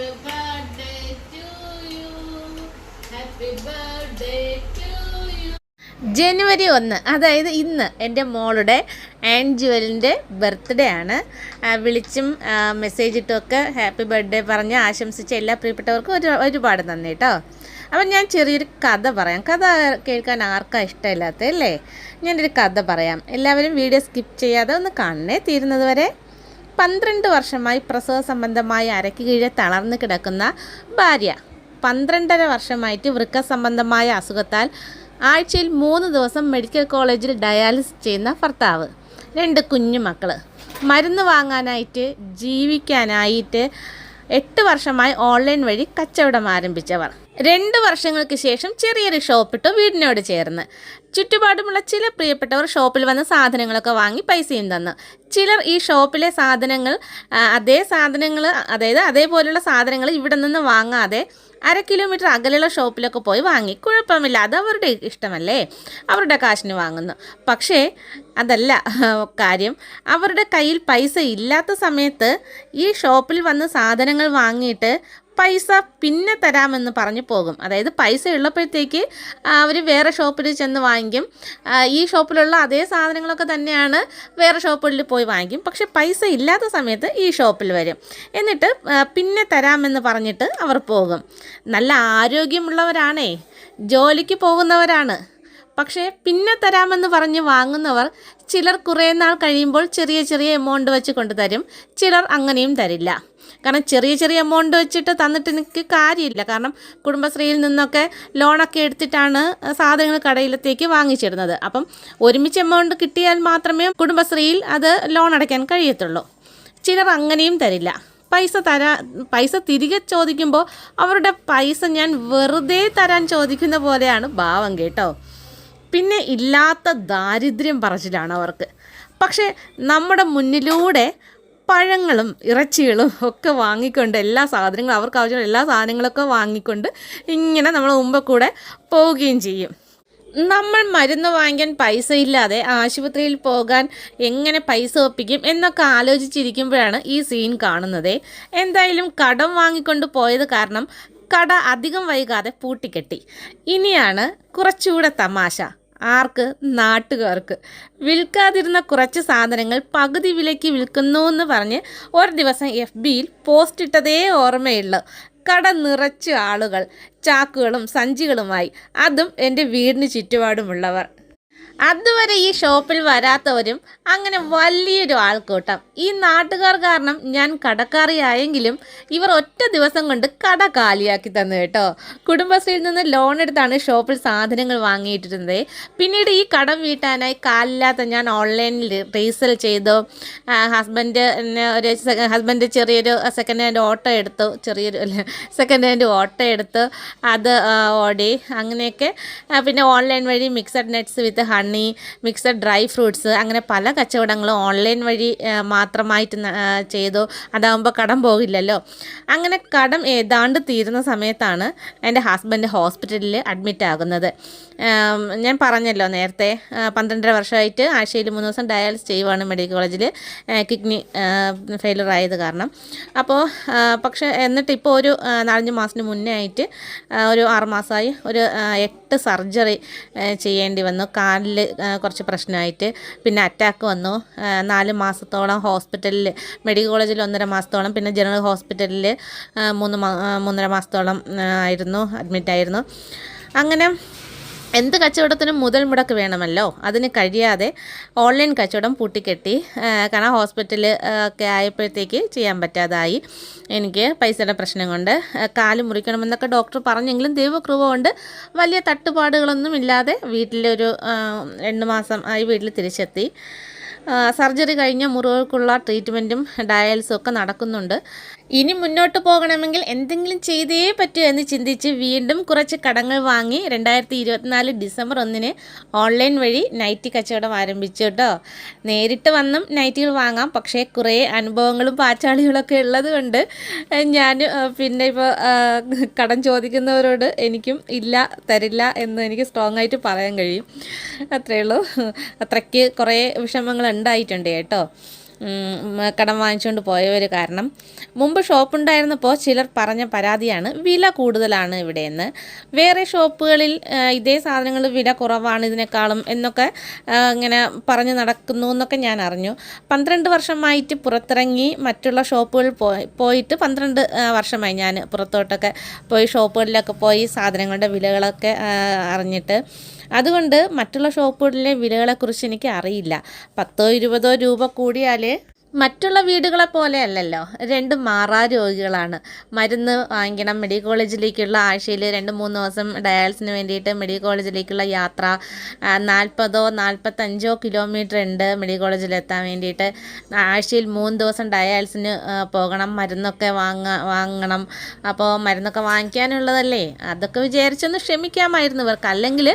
Birthday to you. Happy birthday to you. ജനുവരി ഒന്ന് അതായത് ഇന്ന് എന്റെ മോളുടെ ആൻജുവലിന്റെ ബർത്ത്ഡേ ആണ്. വിളിച്ചും മെസ്സേജ് ഇട്ടുമൊക്കെ ഹാപ്പി ബർത്ത്ഡേ പറഞ്ഞ് ആശംസിച്ച എല്ലാ പ്രിയപ്പെട്ടവർക്കും ഒരു ഒരുപാട് നന്ദി കേട്ടോ അപ്പം ഞാൻ ചെറിയൊരു കഥ പറയാം. കഥ കേൾക്കാൻ ആർക്കാ ഇഷ്ടമില്ലാത്ത അല്ലേ? ഞാനൊരു കഥ പറയാം. എല്ലാവരും വീഡിയോ സ്കിപ്പ് ചെയ്യാതെ ഒന്ന് കാണണേ തീരുന്നത് വരെ. പന്ത്രണ്ട് വർഷമായി പ്രസവ സംബന്ധമായ അരക്ക് കീഴെ തളർന്നു കിടക്കുന്ന ഭാര്യ. പന്ത്രണ്ടര വർഷമായിട്ട് വൃക്ക സംബന്ധമായ അസുഖത്താൽ ആഴ്ചയിൽ മൂന്ന് ദിവസം മെഡിക്കൽ കോളേജിൽ ഡയാലിസിസ് ചെയ്യുന്ന ഭർത്താവ്. രണ്ട് കുഞ്ഞു മക്കൾ മരുന്ന് വാങ്ങാനായിട്ട് ജീവിക്കാനായിട്ട് എട്ട് വർഷമായി ഓൺലൈൻ വഴി കച്ചവടം ആരംഭിച്ചവർ. രണ്ട് വർഷങ്ങൾക്ക് ശേഷം ചെറിയൊരു ഷോപ്പിട്ടു വീടിനോട് ചേർന്ന്. ചുറ്റുപാടുമുള്ള ചില പ്രിയപ്പെട്ടവർ ഷോപ്പിൽ വന്ന് സാധനങ്ങളൊക്കെ വാങ്ങി പൈസയും തന്നു. ചിലർ ഈ ഷോപ്പിലെ സാധനങ്ങൾ അതേ സാധനങ്ങൾ അതായത് അതേപോലെയുള്ള സാധനങ്ങൾ ഇവിടെ നിന്ന് വാങ്ങാതെ അര കിലോമീറ്റർ അകലെയുള്ള ഷോപ്പിലൊക്കെ പോയി വാങ്ങി. കുഴപ്പമില്ല അത് അവരുടെ ഇഷ്ടമല്ലേ? അവരുടെ കാശിന് വാങ്ങുന്നു. പക്ഷേ അതല്ല കാര്യം അവരുടെ കയ്യിൽ പൈസ ഇല്ലാത്ത സമയത്ത് ഈ ഷോപ്പിൽ വന്ന് സാധനങ്ങൾ വാങ്ങിയിട്ട് പൈസ പിന്നെ തരാമെന്ന് പറഞ്ഞു പോകും. അതായത് പൈസ ഉള്ളപ്പോഴത്തേക്ക് അവർ വേറെ ഷോപ്പിൽ ചെന്ന് വാങ്ങിക്കും. ഈ ഷോപ്പിലുള്ള അതേ സാധനങ്ങളൊക്കെ തന്നെയാണ് വേറെ ഷോപ്പുകളിൽ പോയി വാങ്ങിക്കും. പക്ഷെ പൈസ ഇല്ലാത്ത സമയത്ത് ഈ ഷോപ്പിൽ വരും. എന്നിട്ട് പിന്നെ തരാമെന്ന് പറഞ്ഞിട്ട് അവർ പോകും. നല്ല ആരോഗ്യമുള്ളവരാണേ. ജോലിക്ക് പോകുന്നവരാണ്. പക്ഷേ പിന്നെ തരാമെന്ന് പറഞ്ഞ് വാങ്ങുന്നവർ ചിലർ കുറേ നാൾ കഴിയുമ്പോൾ ചെറിയ ചെറിയ എമൗണ്ട് വെച്ച് കൊണ്ടുതരും. ചിലർ അങ്ങനെയും തരില്ല. കാരണം ചെറിയ ചെറിയ എമൗണ്ട് വെച്ചിട്ട് തന്നിട്ട് എനിക്ക് കാര്യമില്ല. കാരണം കുടുംബശ്രീയിൽ നിന്നൊക്കെ ലോണൊക്കെ എടുത്തിട്ടാണ് സാധനങ്ങൾ കടയിലത്തേക്ക് വാങ്ങിച്ചിടുന്നത്. അപ്പം ഒരുമിച്ച് എമൗണ്ട് കിട്ടിയാൽ മാത്രമേ കുടുംബശ്രീയിൽ അത് ലോൺ അടയ്ക്കാൻ കഴിയത്തുള്ളൂ. ചിലർ അങ്ങനെയും തരില്ല. പൈസ തരാ പൈസ തിരികെ ചോദിക്കുമ്പോൾ അവരുടെ പൈസ ഞാൻ വെറുതെ തരാൻ ചോദിക്കുന്ന പോലെയാണ് ഭാവം കേട്ടോ. പിന്നെ ഇല്ലാത്ത ദാരിദ്ര്യം പറച്ചിലാണ് അവർക്ക്. പക്ഷേ നമ്മുടെ മുന്നിലൂടെ പഴങ്ങളും ഇറച്ചികളും ഒക്കെ വാങ്ങിക്കൊണ്ട് എല്ലാ സാധനങ്ങളും അവർക്ക് ആവശ്യമുള്ള എല്ലാ സാധനങ്ങളൊക്കെ വാങ്ങിക്കൊണ്ട് ഇങ്ങനെ നമ്മൾ മുമ്പ് കൂടെ പോവുകയും ചെയ്യും. നമ്മൾ മരുന്ന് വാങ്ങിക്കാൻ പൈസ ഇല്ലാതെ ആശുപത്രിയിൽ പോകാൻ എങ്ങനെ പൈസ ഒപ്പിക്കും എന്നൊക്കെ ആലോചിച്ചിരിക്കുമ്പോഴാണ് ഈ സീൻ കാണുന്നത്. എന്തായാലും കടം വാങ്ങിക്കൊണ്ട് പോയത് കാരണം കട അധികം വൈകാതെ പൂട്ടിക്കെട്ടി. ഇനിയാണ് കുറച്ചുകൂടെ തമാശ. ആർക്ക്? നാട്ടുകാർക്ക്. വിൽക്കാതിരുന്ന കുറച്ച് സാധനങ്ങൾ പകുതി വിലയ്ക്ക് വിൽക്കുന്നു എന്ന് പറഞ്ഞ് ഒരു ദിവസം എഫ് ബിയിൽ പോസ്റ്റ് ഇട്ടതേ ഓർമ്മയുള്ളൂ. കട നിറച്ച് ആളുകൾ ചാക്കുകളും സഞ്ചികളുമായി. അതും എന്റെ വീടിന് ചുറ്റുപാടുമുള്ളവർ. അതുവരെ ഈ ഷോപ്പിൽ വരാത്തവരും അങ്ങനെ വലിയൊരു ആൾക്കൂട്ടം. ഈ നാട്ടുകാർ കാരണം ഞാൻ കടക്കാരിയായെങ്കിലും ഇവർ ഒറ്റ ദിവസം കൊണ്ട് കട കാലിയാക്കി തന്നു കേട്ടോ. കുടുംബശ്രീയിൽ നിന്ന് ലോൺ എടുത്താണ് ഷോപ്പിൽ സാധനങ്ങൾ വാങ്ങിയിട്ടിരുന്നത്. പിന്നീട് ഈ കടം വീട്ടാനായി കാലില്ലാത്ത ഞാൻ ഓൺലൈനിൽ റീസെൽ ചെയ്തു. ഹസ്ബൻഡ് ഒരു ഹസ്ബൻഡ് ചെറിയൊരു സെക്കൻഡ് ഹാൻഡ് ഓട്ടോ എടുത്തു. ചെറിയൊരു സെക്കൻഡ് ഹാൻഡ് ഓട്ടോ എടുത്ത്. അത് ഓടി. അങ്ങനെയൊക്കെ പിന്നെ ഓൺലൈൻ വഴി mixed nuts with honey mixed dry fruits അങ്ങനെ പല കച്ചവടങ്ങളും ഓൺലൈൻ വഴി മാത്രമായിട്ട് ചെയ്തു. അതാകുമ്പോൾ കടം പോകില്ലല്ലോ. അങ്ങനെ കടം ഏതാണ്ട് തീരുന്ന സമയത്താണ് എന്റെ ഹസ്ബൻഡ് ഹോസ്പിറ്റലിൽ അഡ്മിറ്റ് ആകുന്നത്. ഞാൻ പറഞ്ഞല്ലോ നേരത്തെ പന്ത്രണ്ടര വർഷമായിട്ട് ആഴ്ചയിൽ മൂന്ന് ദിവസം ഡയാലിസ് ചെയ്യുവാണ് മെഡിക്കൽ കോളേജിൽ കിഡ്നി ഫെയിലർ ആയത് കാരണം. അപ്പോൾ പക്ഷേ എന്നിട്ട് ഇപ്പോൾ ഒരു നാലഞ്ച് മാസത്തിന് മുന്നേ ആയിട്ട് ഒരു ആറുമാസമായി ഒരു എട്ട് സർജറി ചെയ്യേണ്ടി വന്നു. കാലിൽ കുറച്ച് പ്രശ്നമായിട്ട്. പിന്നെ അറ്റാക്ക് വന്നു. നാല് മാസത്തോളം ഹോസ്പിറ്റലിൽ മെഡിക്കൽ കോളേജിൽ ഒന്നര മാസത്തോളം പിന്നെ ജനറൽ ഹോസ്പിറ്റലിൽ മൂന്ന് മൂന്നര മാസത്തോളം ആയിരുന്നു അഡ്മിറ്റായിരുന്നു. അങ്ങനെ എന്ത് കച്ചവടത്തിനും മുതൽ മുടക്ക് വേണമല്ലോ? അതിന് കഴിയാതെ ഓൺലൈൻ കച്ചവടം പൂട്ടിക്കെട്ടി കാരണം ഹോസ്പിറ്റൽ ഒക്കെ ആയപ്പോഴത്തേക്ക് ചെയ്യാൻ പറ്റാതായി. എനിക്ക് പൈസയുടെ പ്രശ്നം കൊണ്ട് കാൽ മുറിക്കണമെന്നൊക്കെ ഡോക്ടർ പറഞ്ഞെങ്കിലും ദൈവകൃപ കൊണ്ട് വലിയ തട്ടുപാടുകളൊന്നും ഇല്ലാതെ വീട്ടിലൊരു രണ്ട് മാസം ആയി വീട്ടിൽ തിരിച്ചെത്തി. സർജറി കഴിഞ്ഞ മുറിവുകൾക്കുള്ള ട്രീറ്റ്മെന്റും ഡയാലിസും ഒക്കെ നടക്കുന്നുണ്ട്. ഇനി മുന്നോട്ട് പോകണമെങ്കിൽ എന്തെങ്കിലും ചെയ്തേ പറ്റൂ എന്ന് ചിന്തിച്ച് വീണ്ടും കുറച്ച് കടങ്ങൾ വാങ്ങി രണ്ടായിരത്തി ഇരുപത്തിനാല് ഡിസംബർ ഒന്നിന് ഓൺലൈൻ വഴി നൈറ്റി കച്ചവടം ആരംഭിച്ചു കേട്ടോ നേരിട്ട് വന്നും നൈറ്റികൾ വാങ്ങാം. പക്ഷേ കുറേ അനുഭവങ്ങളും പാച്ചാളികളൊക്കെ ഉള്ളത് കൊണ്ട് ഞാൻ പിന്നെ ഇപ്പോൾ കടം ചോദിക്കുന്നവരോട് എനിക്കും ഇല്ല തരില്ല എന്ന് എനിക്ക് സ്ട്രോങ് ആയിട്ട് പറയാൻ കഴിയും. അത്രയേ ഉള്ളൂ. അത്രയ്ക്ക് കുറേ വിഷമങ്ങൾ ഉണ്ടായിട്ടുണ്ട് കേട്ടോ. കടം വാങ്ങിച്ചുകൊണ്ട് പോയവർ കാരണം. മുമ്പ് ഷോപ്പുണ്ടായിരുന്നപ്പോൾ ചിലർ പറഞ്ഞ പരാതിയാണ് വില കൂടുതലാണ് ഇവിടെയെന്ന്. വേറെ ഷോപ്പുകളിൽ ഇതേ സാധനങ്ങൾ വില കുറവാണ് ഇതിനേക്കാളും എന്നൊക്കെ ഇങ്ങനെ പറഞ്ഞു നടക്കുന്നു എന്നൊക്കെ ഞാൻ അറിഞ്ഞു. പന്ത്രണ്ട് വർഷമായിട്ട് പുറത്തിറങ്ങി മറ്റുള്ള ഷോപ്പുകളിൽ പോയി പോയിട്ട് പന്ത്രണ്ട് വർഷമായി ഞാൻ പുറത്തോട്ടൊക്കെ പോയി ഷോപ്പുകളിലൊക്കെ പോയി സാധനങ്ങളുടെ വിലകളൊക്കെ അറിഞ്ഞിട്ട്. അതുകൊണ്ട് മറ്റുള്ള ഷോപ്പുകളിലെ വിലകളെക്കുറിച്ച് എനിക്ക് അറിയില്ല പത്തോ ഇരുപതോ രൂപ കൂടിയാൽ മറ്റുള്ള വീടുകളെ പോലെ അല്ലല്ലോ. രണ്ട് മാറാ രോഗികളാണ് മരുന്ന് വാങ്ങിക്കണം മെഡിക്കൽ കോളേജിലേക്കുള്ള ആഴ്ചയിൽ രണ്ട് മൂന്ന് ദിവസം ഡയാലിസിന് വേണ്ടിയിട്ട് മെഡിക്കൽ കോളേജിലേക്കുള്ള യാത്ര നാൽപ്പതോ നാൽപ്പത്തഞ്ചോ കിലോമീറ്റർ ഉണ്ട് മെഡിക്കൽ കോളേജിലെത്താൻ വേണ്ടിയിട്ട്. ആഴ്ചയിൽ മൂന്ന് ദിവസം ഡയാലിസിന് പോകണം മരുന്നൊക്കെ വാങ്ങ വാങ്ങണം. അപ്പോൾ മരുന്നൊക്കെ വാങ്ങിക്കാനുള്ളതല്ലേ? അതൊക്കെ വിചാരിച്ചൊന്ന് ക്ഷമിക്കാമായിരുന്നു ഇവർക്ക്. അല്ലെങ്കിൽ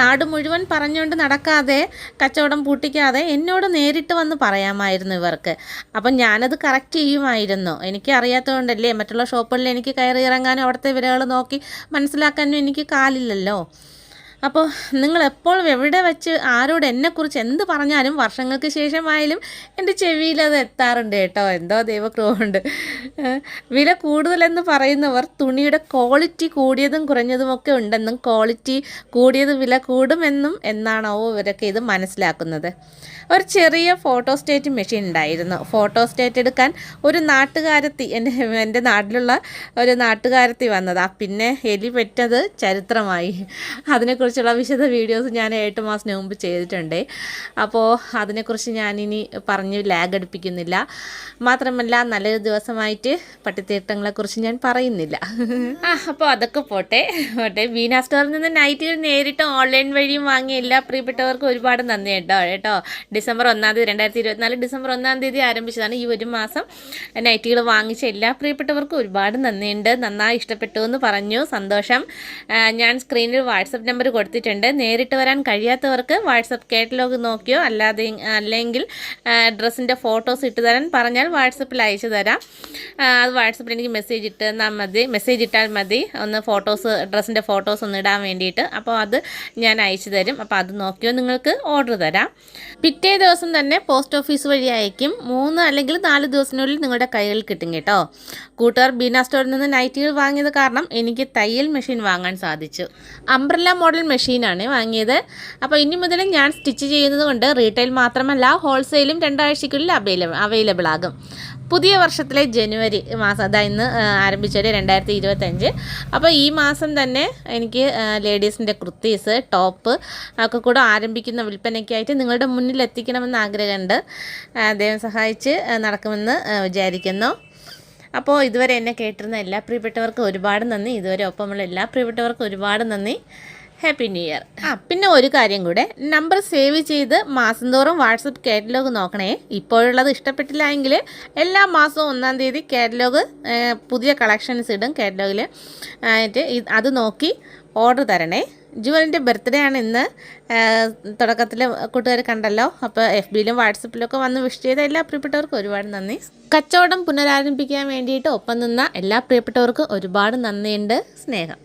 നാട് മുഴുവൻ പറഞ്ഞുകൊണ്ട് നടക്കാതെ കച്ചവടം പൂട്ടിക്കാതെ എന്നോട് നേരിട്ട് വന്ന് പറയാമായിരുന്നു ഇവർക്ക്. അപ്പം ഞാനത് കറക്റ്റ് ചെയ്യുമായിരുന്നു. എനിക്ക് അറിയാത്തതുകൊണ്ടല്ലേ മറ്റുള്ള ഷോപ്പുകളിൽ എനിക്ക് കയറി ഇറങ്ങാനും അവിടുത്തെ വിലകൾ നോക്കി മനസ്സിലാക്കാനും എനിക്ക് കാലില്ലല്ലോ. അപ്പോൾ നിങ്ങൾ എപ്പോഴും എവിടെ വെച്ച് ആരോട് എന്നെക്കുറിച്ച് എന്ത് പറഞ്ഞാലും വർഷങ്ങൾക്ക് ശേഷമായാലും എന്റെ ചെവിയിൽ അത് എത്താറുണ്ട് കേട്ടോ. എന്തോ ദൈവക്രോഹമുണ്ട് വില കൂടുതലെന്ന് പറയുന്നവർ തുണിയുടെ ക്വാളിറ്റി കൂടിയതും കുറഞ്ഞതുമൊക്കെ ഉണ്ടെന്നും ക്വാളിറ്റി കൂടിയത് വില കൂടുമെന്നും എന്നാണോ ഇവരൊക്കെ ഇത് മനസ്സിലാക്കുന്നത്. ഒരു ചെറിയ ഫോട്ടോസ്റ്റേറ്റ് മെഷീൻ ഉണ്ടായിരുന്നു. ഫോട്ടോസ്റ്റേറ്റ് എടുക്കാൻ ഒരു നാട്ടുകാരത്തി എന്റെ എന്റെ നാട്ടിലുള്ള ഒരു നാട്ടുകാരത്തി വന്നതാ. പിന്നെ എലി പെറ്റത് ചരിത്രമായി. അതിനെക്കുറിച്ചുള്ള വിശദ വീഡിയോസ് ഞാൻ എട്ട് മാസത്തിന് മുമ്പ് ചെയ്തിട്ടുണ്ട്. അപ്പോൾ അതിനെക്കുറിച്ച് ഞാനിനി പറഞ്ഞ് ലാഗ് അടുപ്പിക്കുന്നില്ല. മാത്രമല്ല നല്ലൊരു ദിവസമായിട്ട് പട്ടിത്തീട്ടങ്ങളെക്കുറിച്ച് ഞാൻ പറയുന്നില്ല. ആ അപ്പോൾ അതൊക്കെ പോട്ടെ. പോട്ടെ. ബീന സ്റ്റോറിൽ നിന്ന് നൈറ്റുകൾ നേരിട്ട് ഓൺലൈൻ വഴിയും വാങ്ങിയ എല്ലാ പ്രിയപ്പെട്ടവർക്കും ഒരുപാട് നന്ദി കേട്ടോ. കേട്ടോ. ഡിസംബർ ഒന്നാം തീയതി രണ്ടായിരത്തി ഇരുപത്തിനാല് ഡിസംബർ ഒന്നാം തീയതി ആരംഭിച്ചതാണ് ഈ ഒരു മാസം. നൈറ്റികൾ വാങ്ങിച്ച എല്ലാ പ്രിയപ്പെട്ടവർക്കും ഒരുപാട് നന്ദിയുണ്ട്. നന്നായി ഇഷ്ടപ്പെട്ടു എന്ന് പറഞ്ഞു. സന്തോഷം. ഞാൻ സ്ക്രീനിൽ വാട്സപ്പ് നമ്പർ കൊടുത്തിട്ടുണ്ട്. നേരിട്ട് വരാൻ കഴിയാത്തവർക്ക് വാട്സപ്പ് കാറ്റലോഗ് നോക്കിയോ? അല്ലാതെ അല്ലെങ്കിൽ ഡ്രസ്സിന്റെ ഫോട്ടോസ് ഇട്ട് തരാൻ പറഞ്ഞാൽ വാട്സപ്പിൽ അയച്ചു തരാം. അത് വാട്സപ്പിൽ എനിക്ക് മെസ്സേജ് ഇട്ട് തന്നാൽ മതി. മെസ്സേജ് ഇട്ടാൽ മതി. ഒന്ന് ഫോട്ടോസ് ഡ്രസ്സിന്റെ ഫോട്ടോസ് ഒന്ന് ഇടാൻ വേണ്ടിയിട്ട്. അപ്പോൾ അത് ഞാൻ അയച്ചു തരും. അപ്പോൾ അത് നോക്കിയോ നിങ്ങൾക്ക് ഓർഡർ തരാം. പിറ്റേ ദിവസം തന്നെ പോസ്റ്റ് ഓഫീസ് വഴി അയക്കും മൂന്ന് അല്ലെങ്കിൽ നാല് ദിവസത്തിനുള്ളിൽ നിങ്ങളുടെ കയ്യിൽ കിട്ടും കേട്ടോ. കൂട്ടുകാർ ബീന സ്റ്റോറിൽ നിന്ന് നൈറ്റികൾ വാങ്ങിയത് കാരണം എനിക്ക് തയ്യൽ മെഷീൻ വാങ്ങാൻ സാധിച്ചു. അംബ്രല്ല മോഡൽ മെഷീനാണ് വാങ്ങിയത്. അപ്പോൾ ഇനി മുതൽ ഞാൻ സ്റ്റിച്ച് ചെയ്യുന്നത് കൊണ്ട് റീറ്റെയിൽ മാത്രമല്ല ഹോൾസെയിലും രണ്ടാഴ്ചയ്ക്കുള്ളിൽ അവൈലബിൾ അവൈലബിൾ ആകും. പുതിയ വർഷത്തിലെ ജനുവരി മാസം അതാ ഇന്ന് ആരംഭിച്ചൊരു രണ്ടായിരത്തി ഇരുപത്തഞ്ച് അപ്പോൾ ഈ മാസം തന്നെ എനിക്ക് ലേഡീസിന്റെ കുർത്തീസ് ടോപ്പ് ഒക്കെ കൂടെ ആരംഭിക്കുന്ന വിൽപ്പനയ്ക്കായിട്ട് നിങ്ങളുടെ മുന്നിൽ എത്തിക്കണമെന്ന് ആഗ്രഹമുണ്ട്. ദൈവം സഹായിച്ച് നടക്കുമെന്ന് വിചാരിക്കുന്നു. അപ്പോൾ ഇതുവരെ എന്നെ കേട്ടിരുന്ന എല്ലാ പ്രിയപ്പെട്ടവർക്കും ഒരുപാട് നന്ദി. ഇതുവരെ ഒപ്പമുള്ള എല്ലാ പ്രിയപ്പെട്ടവർക്കും ഒരുപാട് നന്ദി. ഹാപ്പി ന്യൂ ഇയർ ആ പിന്നെ ഒരു കാര്യം കൂടെ. നമ്പർ സേവ് ചെയ്ത് മാസം തോറും വാട്സപ്പ് കാറ്റലോഗ് നോക്കണേ. ഇപ്പോഴുള്ളത് ഇഷ്ടപ്പെട്ടില്ല എങ്കിൽ എല്ലാ മാസവും ഒന്നാം തീയതി കാറ്റലോഗ് പുതിയ കളക്ഷൻസ് ഇടും കാറ്റലോഗിൽ ആയിട്ട് അത് നോക്കി ഓർഡർ തരണേ. ജുവലിന്റെ ബർത്ത്ഡേ ആണ് ഇന്ന്. തുടക്കത്തിൽ കൂട്ടുകാർ കണ്ടല്ലോ. അപ്പോൾ എഫ് ബിയിലും വാട്സപ്പിലും ഒക്കെ വന്ന് വിഷ് ചെയ്ത എല്ലാ പ്രിയപ്പെട്ടവർക്കും ഒരുപാട് നന്ദി. കച്ചവടം പുനരാരംഭിക്കാൻ വേണ്ടിയിട്ട് ഒപ്പം നിന്ന എല്ലാ പ്രിയപ്പെട്ടവർക്കും ഒരുപാട് നന്ദിയുണ്ട്. സ്നേഹം.